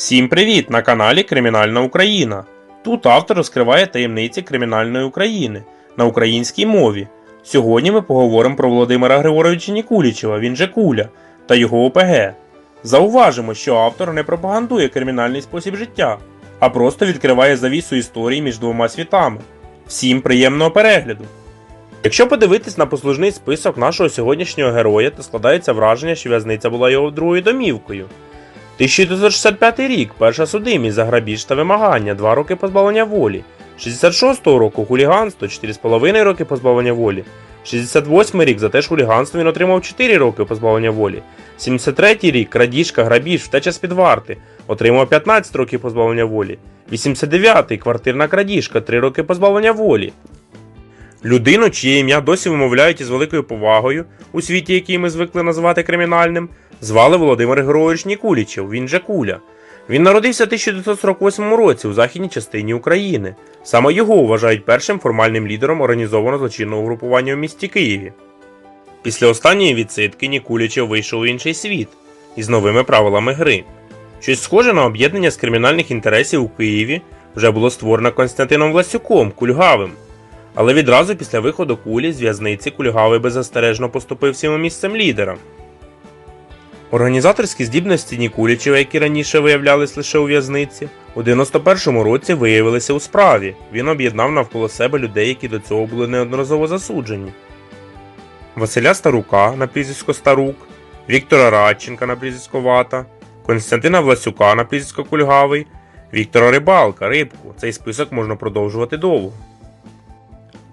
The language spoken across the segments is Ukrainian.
Всім привіт! На каналі Кримінальна Україна. Тут автор розкриває таємниці кримінальної України на українській мові. Сьогодні ми поговоримо про Володимира Григоровича Нікулічева, він же Куля, та його ОПГ. Зауважимо, що автор не пропагандує кримінальний спосіб життя, а просто відкриває завісу історії між двома світами. Всім приємного перегляду! Якщо подивитись на послужний список нашого сьогоднішнього героя, то складається враження, що в'язниця була його другою домівкою. 1965 рік перша судимість за грабіж та вимагання, 2 роки позбавлення волі. 66-го року хуліганство, 4,5 роки позбавлення волі. 68 рік за теж хуліганство він отримав 4 роки позбавлення волі. 73 рік крадіжка, грабіж, втеча з-під варти, отримав 15 років позбавлення волі. 89-й квартирна крадіжка, 3 роки позбавлення волі. Людину, чиє ім'я досі вимовляють із великою повагою у світі, який ми звикли називати кримінальним, звали Володимир Григорович Нікулічев, він же Куля. Він народився в 1948 році у західній частині України. Саме його вважають першим формальним лідером організованого злочинного угрупування в місті Києві. Після останньої відсидки Нікулічев вийшов у інший світ із новими правилами гри. Щось схоже на об'єднання з кримінальних інтересів у Києві вже було створено Константином Власюком, Кульгавим. Але відразу після виходу кулі з в'язниці Кульгавий беззастережно поступив своїм місцем лідера. Організаторські здібності Нікулічева, які раніше виявлялись лише у в'язниці, у 91-му році виявилися у справі. Він об'єднав навколо себе людей, які до цього були неодноразово засуджені. Василя Старука на прізвисько Старук, Віктора Радченка на прізвисько Вата, Константина Власюка на прізвисько Кульгавий, Віктора Рибалка, Рибку. Цей список можна продовжувати довго.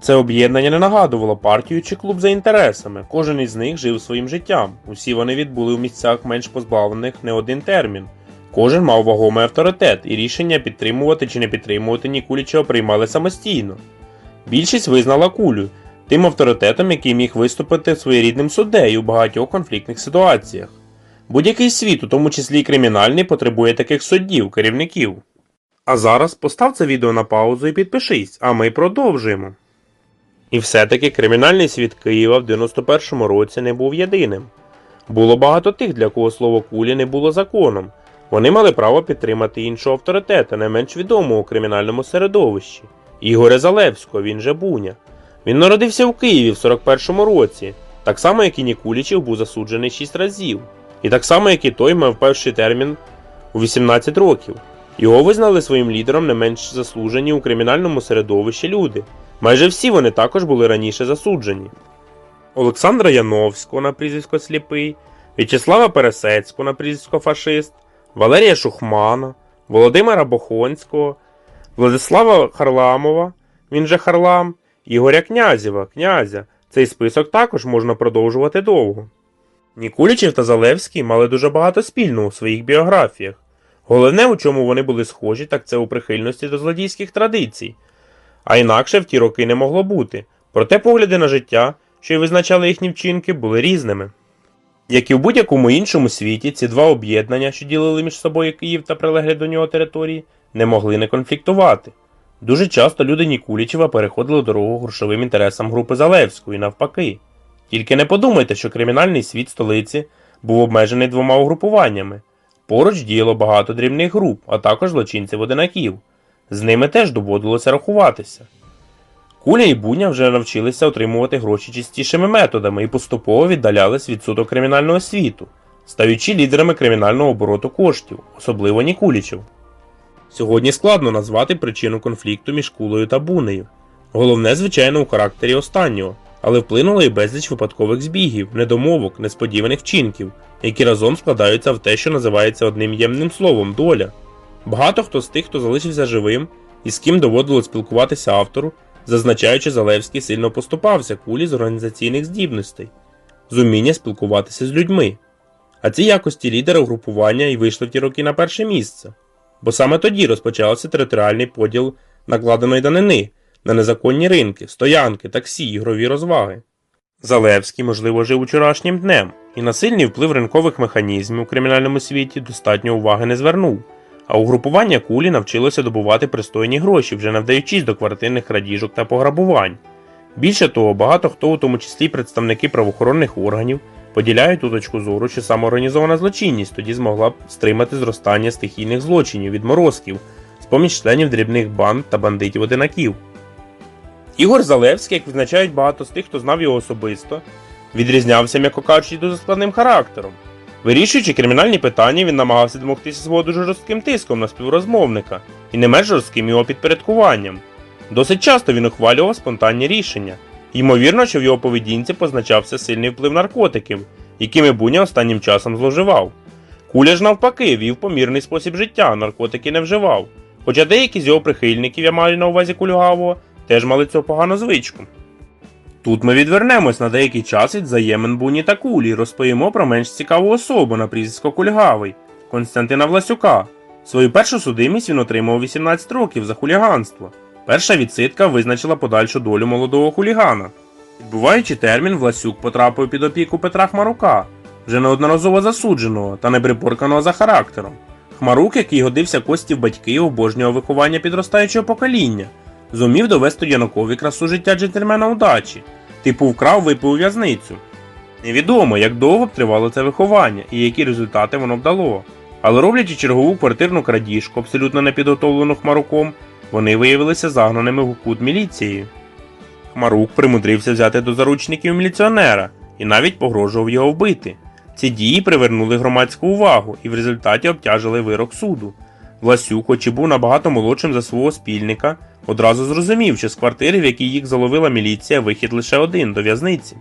Це об'єднання не нагадувало партію чи клуб за інтересами. Кожен із них жив своїм життям. Усі вони відбули в місцях менш позбавлених не один термін. Кожен мав вагомий авторитет, і рішення підтримувати чи не підтримувати Нікулічева приймали самостійно. Більшість визнала кулю тим авторитетом, який міг виступити своєрідним суддею у багатьох конфліктних ситуаціях. Будь-який світ, у тому числі й кримінальний, потребує таких суддів, керівників. А зараз постав це відео на паузу і підпишись, а ми продовжуємо. І все-таки кримінальний світ Києва в 91-му році не був єдиним. Було багато тих, для кого слово кулі не було законом. Вони мали право підтримати іншого авторитета, не менш відомого у кримінальному середовищі Ігоря Залевського, він же Буня. Він народився в Києві в 41-му році, так само, як і Нікулічев був засуджений 6 разів, і так само, як і той мав перший термін у 18 років. Його визнали своїм лідером не менш заслужені у кримінальному середовищі люди. Майже всі вони також були раніше засуджені. Олександра Яновського на прізвисько Сліпий, В'ячеслава Пересецького на прізвисько Фашист, Валерія Шухмана, Володимира Бохонського, Владислава Харламова, він же Харлам, Ігоря Князєва, князя. Цей список також можна продовжувати довго. Нікулічев та Залевський мали дуже багато спільного у своїх біографіях. Головне, у чому вони були схожі, так це у прихильності до злодійських традицій. А інакше в ті роки не могло бути. Проте погляди на життя, що й визначали їхні вчинки, були різними. Як і в будь-якому іншому світі, ці два об'єднання, що ділили між собою Київ та прилеглі до нього території, не могли не конфліктувати. Дуже часто люди Нікулічева переходили дорогу грошовим інтересам групи Залевської, навпаки. Тільки не подумайте, що кримінальний світ столиці був обмежений двома угрупуваннями. Поруч діяло багато дрібних груп, а також злочинців-одинаків. З ними теж доводилося рахуватися. Куля і Буня вже навчилися отримувати гроші чистішими методами і поступово віддалялись від суду кримінального світу, стаючи лідерами кримінального обороту коштів, особливо Нікулічев. Сьогодні складно назвати причину конфлікту між кулею та бунею. Головне, звичайно, у характері останнього, але вплинуло і безліч випадкових збігів, недомовок, несподіваних вчинків, які разом складаються в те, що називається одним ємним словом доля. Багато хто з тих, хто залишився живим і з ким доводило спілкуватися автору, зазначаючи, Залевський сильно поступався кулі з організаційних здібностей, з уміння спілкуватися з людьми. А ці якості лідера угрупування і вийшли в ті роки на перше місце. Бо саме тоді розпочався територіальний поділ накладеної данини на незаконні ринки, стоянки, таксі, ігрові розваги. Залевський, можливо, жив учорашнім днем, і на сильний вплив ринкових механізмів у кримінальному світі достатньо уваги не звернув. А угрупування кулі навчилося добувати пристойні гроші, вже не вдаючись до квартирних крадіжок та пограбувань. Більше того, багато хто, у тому числі представники правоохоронних органів, Поділяють ту точку зору, що самоорганізована злочинність тоді змогла б стримати зростання стихійних злочинів, відморозків, з поміж членів дрібних банд та бандитів-одинаків. Ігор Залевський, як визначають багато з тих, хто знав його особисто, відрізнявся, м'яко кажучи, дуже складним характером. Вирішуючи кримінальні питання, він намагався домогтися свого дуже жорстким тиском на співрозмовника і не менш жорстким його підпорядкуванням. Досить часто він ухвалював спонтанні рішення. Ймовірно, що в його поведінці позначався сильний вплив наркотиків, якими Буня останнім часом зловживав. Куля ж навпаки вів помірний спосіб життя, наркотики не вживав. Хоча деякі з його прихильників, я маю на увазі кульгавого, теж мали цю погану звичку. Тут ми відвернемось на деякий час від взаємин Буні та Кулі і розповімо про менш цікаву особу на прізвисько Кульгавий Константина Власюка. Свою першу судимість він отримав 18 років за хуліганство. Перша відсидка визначила подальшу долю молодого хулігана. Відбуваючи термін, Власюк потрапив під опіку Петра Хмарука, вже неодноразово засудженого та неприборканого за характером. Хмарук, який годився кості в батьки, обожнював виховання підростаючого покоління, зумів довести Янокові красу життя джентльмена удачі, типу вкрав випив у в'язницю. Невідомо, як довго б тривало це виховання і які результати воно б дало. Але роблячи чергову квартирну крадіжку, абсолютно непідготовлену хмаруком, вони виявилися загнаними в кут міліцією. Хмарук примудрився взяти до заручників міліціонера і навіть погрожував його вбити. Ці дії привернули громадську увагу і в результаті обтяжили вирок суду. Власюк, хоч і був набагато молодшим за свого спільника, одразу зрозумів, що з квартири, в якій їх заловила міліція, вихід лише один до в'язниці.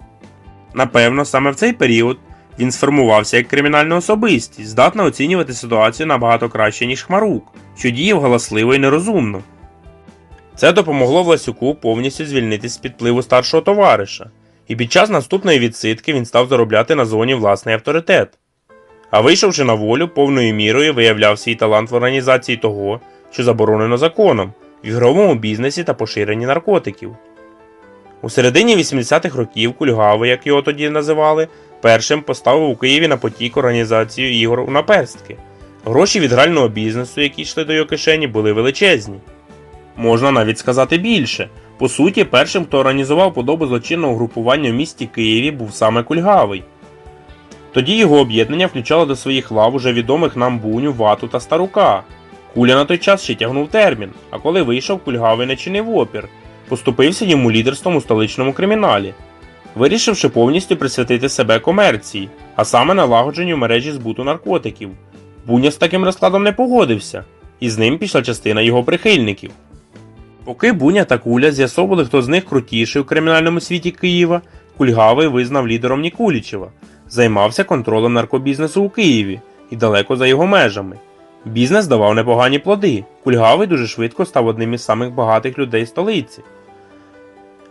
Напевно, саме в цей період він сформувався як кримінальна особистість, здатна оцінювати ситуацію набагато краще, ніж Хмарук, що діяв галасливо і нерозумно. Це допомогло Власюку повністю звільнитись з підпливу старшого товариша, і під час наступної відсидки він став заробляти на зоні власний авторитет. А вийшовши на волю, повною мірою виявляв свій талант в організації того, що заборонено законом, в ігровому бізнесі та поширенні наркотиків. У середині 80-х років Кульгавий, як його тоді називали, першим поставив у Києві на потік організацію ігор у наперстки. Гроші від грального бізнесу, які йшли до його кишені, були величезні. Можна навіть сказати більше. По суті, першим, хто організував подобу злочинного групування в місті Києві, був саме Кульгавий. Тоді його об'єднання включало до своїх лав уже відомих нам Буню, Вату та Старука. Куля на той час ще тягнув термін, а коли вийшов, Кульгавий не чинив опір, поступився йому лідерством у столичному криміналі, вирішивши повністю присвятити себе комерції, а саме налагодженню мережі збуту наркотиків. Буня з таким розкладом не погодився, і з ним пішла частина його прихильників. Поки Буня та Куля з'ясовували, хто з них крутіший у кримінальному світі Києва, Кульгавий визнав лідером Нікулічева, займався контролем наркобізнесу у Києві і далеко за його межами. Бізнес давав непогані плоди. Кульгавий дуже швидко став одним із самих багатих людей столиці.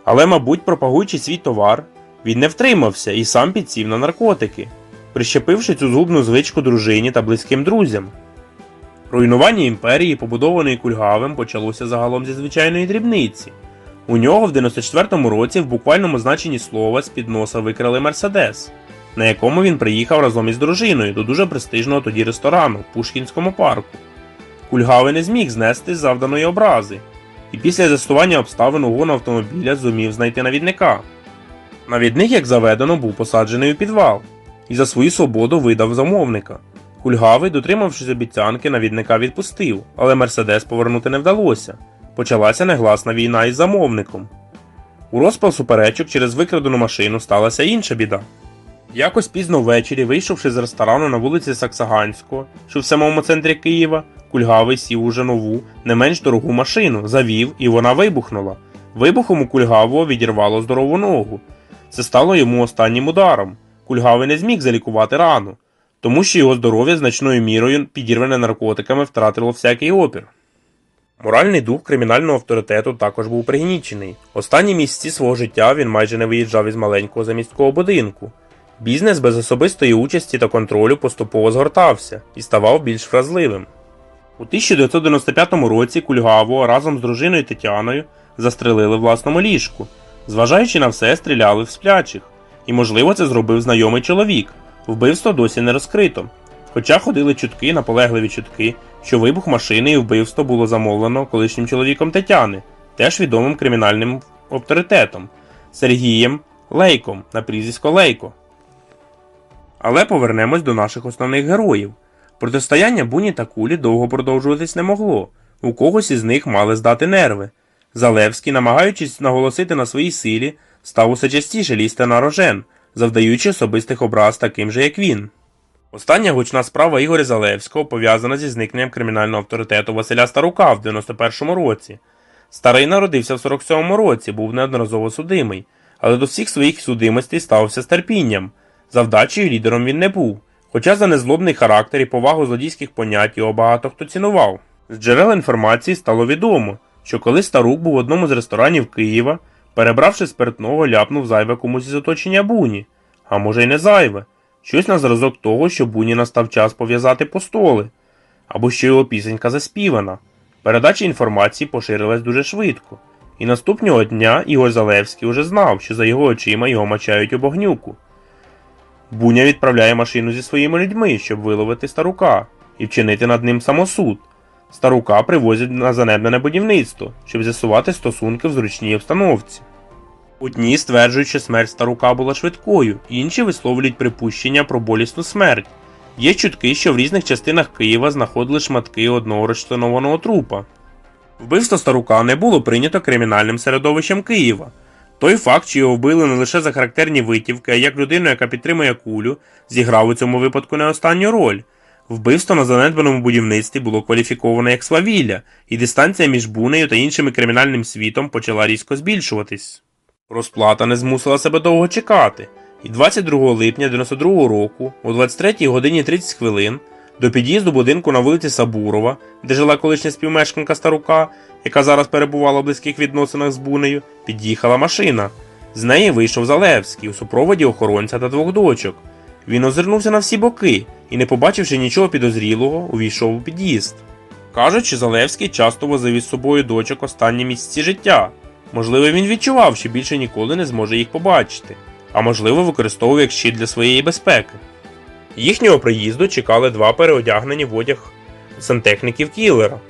Але, мабуть, пропагуючи свій товар, він не втримався і сам підсів на наркотики, прищепивши цю згубну звичку дружині та близьким друзям. Руйнування імперії, побудованої Кульгавим, почалося загалом зі звичайної дрібниці. У нього в 94-му році в буквальному значенні слова з під носа викрали Мерседес, на якому він приїхав разом із дружиною до дуже престижного тоді ресторану в Пушкінському парку. Кульгавий не зміг знести завданої образи, і після з'ясування обставин угону автомобіля зумів знайти навідника. Навідник, як заведено, був посаджений у підвал і за свою свободу видав замовника. Кульгавий, дотримавшись обіцянки, навідника відпустив, але Мерседес повернути не вдалося. Почалася негласна війна із замовником. У розпал суперечок через викрадену машину сталася інша біда. Якось пізно ввечері, вийшовши з ресторану на вулиці Саксаганського, що в самому центрі Києва, Кульгавий сів уже нову, не менш дорогу машину, завів, і вона вибухнула. Вибухом у Кульгавого відірвало здорову ногу. Це стало йому останнім ударом. Кульгавий не зміг залікувати рану, тому що його здоров'я значною мірою, підірване наркотиками, втратило всякий опір. Моральний дух кримінального авторитету також був пригнічений. Останні місяці свого життя він майже не виїжджав із маленького заміського будинку. Бізнес без особистої участі та контролю поступово згортався і ставав більш вразливим. У 1995 році Кульгаво разом з дружиною Тетяною застрелили власному ліжку. Зважаючи на все, стріляли в сплячих, і, можливо, це зробив знайомий чоловік. Вбивство досі не розкрито. Хоча ходили чутки, наполегливі чутки, що вибух машини і вбивство було замовлено колишнім чоловіком Тетяни, теж відомим кримінальним авторитетом Сергієм Лейком на прізвисько Лейко. Але повернемось до наших основних героїв. Протистояння Буні та кулі довго продовжуватись не могло. У когось із них мали здати нерви. Залевський, намагаючись наголосити на своїй силі, став усе частіше лізти на рожен, завдаючи особистих образ таким же, як він. Остання гучна справа Ігоря Залевського пов'язана зі зникненням кримінального авторитету Василя Старука в 91-му році. Старий народився в 47-му році, був неодноразово судимий, але до всіх своїх судимостей ставився з терпінням. Завдачею лідером він не був, хоча за незлобний характер і повагу злодійських понять його багато хто цінував. З джерел інформації стало відомо, що коли Старук був в одному з ресторанів Києва, перебравши спиртного, ляпнув зайве комусь із оточення Буні, а може й не зайве, щось на зразок того, що Буні настав час пов'язати постоли, або що його пісенька заспівана. Передача інформації поширилась дуже швидко, і наступного дня Ігор Залевський уже знав, що за його очима його мачають у багнюку. Буня відправляє машину зі своїми людьми, щоб виловити старука і вчинити над ним самосуд. Старука привозять на занедбане будівництво, щоб з'ясувати стосунки в зручній обстановці. Одні стверджують, що смерть старука була швидкою, інші висловлюють припущення про болісну смерть. Є чутки, що в різних частинах Києва знаходили шматки одного розчленованого трупа. Вбивство старука не було прийнято кримінальним середовищем Києва. Той факт, що його вбили не лише за характерні витівки, а як людину, яка підтримує кулю, зіграв у цьому випадку не останню роль. Вбивство на занедбаному будівництві було кваліфіковане як свавілля, і дистанція між Бунею та іншими кримінальним світом почала різко збільшуватись. Розплата не змусила себе довго чекати, і 22 липня 92 року, о 23 годині 30 хвилин, до під'їзду будинку на вулиці Сабурова, де жила колишня співмешканка Старука, яка зараз перебувала в близьких відносинах з Бунею, під'їхала машина. З неї вийшов Залевський у супроводі охоронця та двох дочок. Він озирнувся на всі боки і, не побачивши нічого підозрілого, увійшов у під'їзд. Кажуть, що Залевський часто возив із собою дочок останні місяці життя. Можливо, він відчував, що більше ніколи не зможе їх побачити, а можливо, використовував як щит для своєї безпеки. Їхнього приїзду чекали два переодягнені в одяг сантехніків кілера.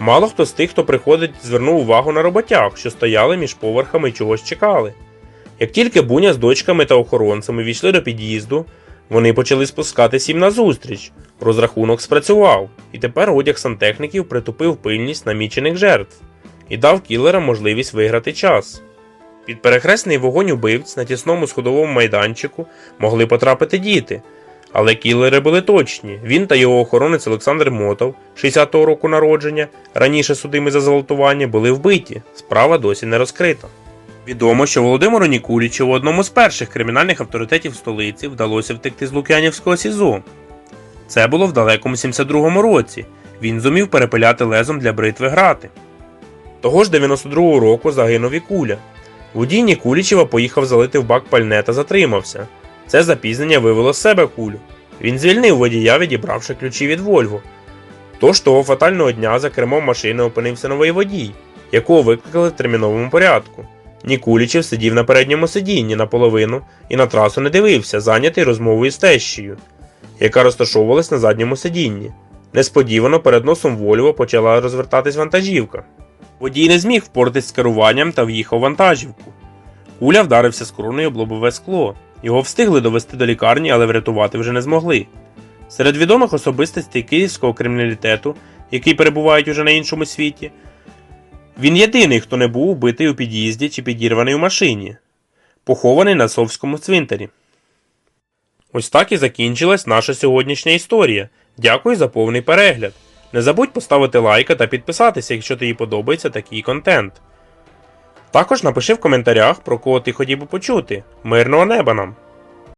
Мало хто з тих, хто приходить, звернув увагу на роботяг, що стояли між поверхами і чогось чекали. Як тільки Буня з дочками та охоронцями війшли до під'їзду, вони почали спускатись їм назустріч. Розрахунок спрацював, і тепер одяг сантехніків притупив пильність намічених жертв і дав кілерам можливість виграти час. Під перехресний вогонь убивць на тісному сходовому майданчику могли потрапити діти. Але кілери були точні. Він та його охоронець Олександр Мотов, 60-го року народження, раніше судимий за зґвалтування, були вбиті. Справа досі не розкрита. Відомо, що Володимиру Нікулічеву, одному з перших кримінальних авторитетів столиці, вдалося втекти з Лук'янівського СІЗО. Це було в далекому 72-му році. Він зумів перепиляти лезом для бритви грати. Того ж 92-го року загинув і куля. Водій Нікулічева поїхав залити в бак пальне та затримався. Це запізнення вивело з себе кулю. Він звільнив водія, відібравши ключі від Вольво. Тож того фатального дня за кермом машини опинився новий водій, якого викликали в терміновому порядку. Нікулічев сидів на передньому сидінні наполовину і на трасу не дивився, зайнятий розмовою з тещею, яка розташовувалась на задньому сидінні. Несподівано перед носом Вольво почала розвертатись вантажівка. Водій не зміг впоратись з керуванням та в'їхав вантажівку. Куля вдарився з короною об лобове скло. Його встигли довести до лікарні, але врятувати вже не змогли. Серед відомих особистостей київського криміналітету, які перебувають уже на іншому світі, він єдиний, хто не був убитий у під'їзді чи підірваний у машині, похований на Совському цвинтарі. Ось так і закінчилась наша сьогоднішня історія. Дякую за повний перегляд. Не забудь поставити лайка та підписатися, якщо тобі подобається такий контент. Також напиши в коментарях, про кого ти хотів би почути. Мирного неба нам!